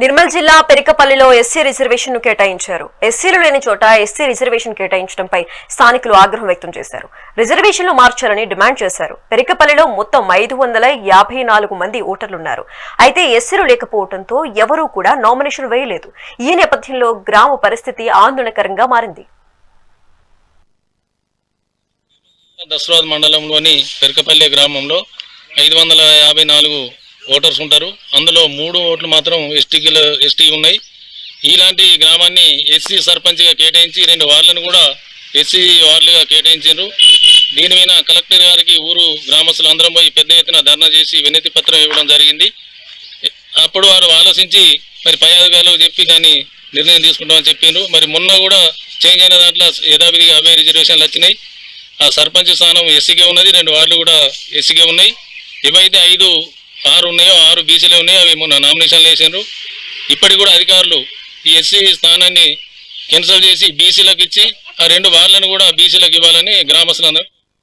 నిర్మల్ జిల్లా పెరికపల్లిలో ఎస్సీ రిజర్వేషన్ను కేటాయించారు. ఎస్సీలు లేని చోట ఎస్సీ రిజర్వేషన్ కేటాయించడంపై స్థానికులు ఆగ్రహం వ్యక్తం చేశారు. రిజర్వేషన్లు మార్చాలని డిమాండ్ చేశారు. పెరికపల్లిలో మొత్తం ఐదు వందల యాభై నాలుగు మంది ఓటర్లున్నారు. అయితే ఎస్సీలు లేకపోవడంతో ఎవరూ కూడా నామినేషన్ వేయలేదు. ఈ నేపథ్యంలో గ్రామ పరిస్థితి ఆందోళనకరంగా మారింది. దసరాద్ మండలంలోని పెరకపల్లి గ్రామంలో ఐదు వందల యాభై నాలుగు ఓటర్స్ ఉంటారు. అందులో మూడు ఓట్లు మాత్రం ఎస్టీకి ఎస్టీ ఉన్నాయి. ఇలాంటి గ్రామాన్ని ఎస్సీ సర్పంచ్గా కేటాయించి రెండు వార్డులను కూడా ఎస్సీ వార్డులుగా కేటాయించారు దీని మీద కలెక్టర్ గారికి ఊరు గ్రామస్తులు అందరం పోయి పెద్ద ఎత్తున ధర్నా చేసి వినతి పత్రం ఇవ్వడం జరిగింది. అప్పుడు వారు ఆలోచించి మరి పై అధికారులకు చెప్పి దాన్ని నిర్ణయం తీసుకుంటామని చెప్పిండ్రు. మరి మొన్న కూడా చేంజ్ అయిన దాంట్లో యథావిధిగా అవే రిజర్వేషన్లు వచ్చినాయి. ఆ సర్పంచ్ స్థానం ఎస్సీకే ఉన్నది రెండు వార్డులు కూడా ఎస్సీకే ఉన్నాయి. ఇవైతే ఐదు ఆరు ఉన్నాయో ఆరు బీసీలే ఉన్నాయో అవి మొన్న నామినేషన్లు వేసారు ఇప్పటికి కూడా అధికారులు ఈ ఎస్సీ స్థానాన్ని క్యాన్సల్ చేసి బీసీలకు ఇచ్చి ఆ రెండు వార్లను కూడా బీసీలకు ఇవ్వాలని గ్రామస్తులందరూ